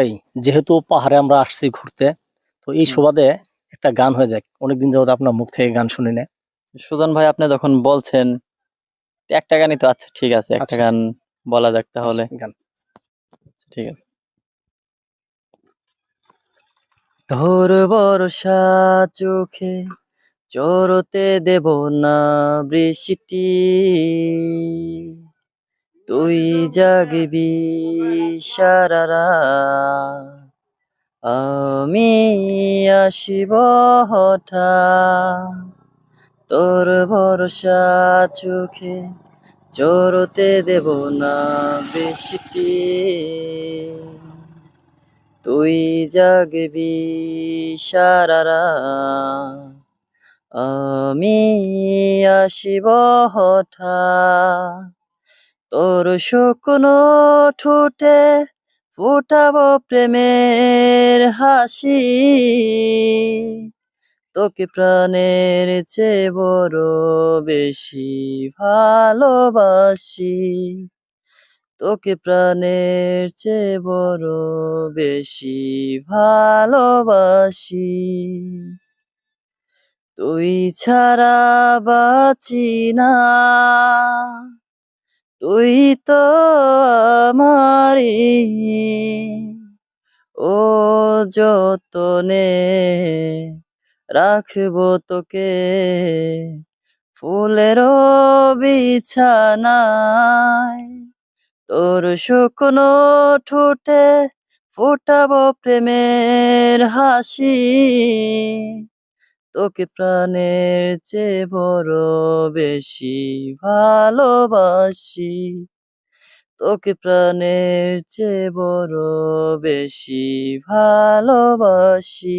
এই যেহেতু পাহাড়ে আমরা আসছি ঘুরতে তো এই সুবাদে একটা গান হয়ে যায়। অনেকদিন যাবত আপনার মুখ থেকে গান শুনি না সুজন ভাই আপনি যখন বলছেন একটা গানই তো আচ্ছা ঠিক আছে একটা আচ্ছা। গান বলা যাক তাহলে। আচ্ছা, গান। ঠিক আছে। তোর বর্ষা চোখে চরতে দেব না বৃষ্টি। তুই জাগবি সারা রাত। আমি আসিব হঠাৎ তোর ভরসা চোখে চরতে দেব না বৃষ্টি তুই জাগবি সারা রাত। আমি আসিব হঠাৎ তোর শুকনো ঠোঁটে ফুটাবো প্রেমের হাসি। তোকে প্রাণের চেয়ে বড় বেশি ভালোবাসি। তোকে প্রাণের চেয়ে বড় বেশি ভালোবাসি। তুই ছাড়া বাঁচি না। তুই তো আমারি ও যতনে রাখব তোকে ফুলের বিছানায় তোর শুকনো ঠোঁটে ফোটাবো প্রেমের হাসি তোকে প্রাণের চেয়ে বড় বেশি ভালোবাসি। তোকে প্রাণের চেয়ে বড় বেশি ভালোবাসি।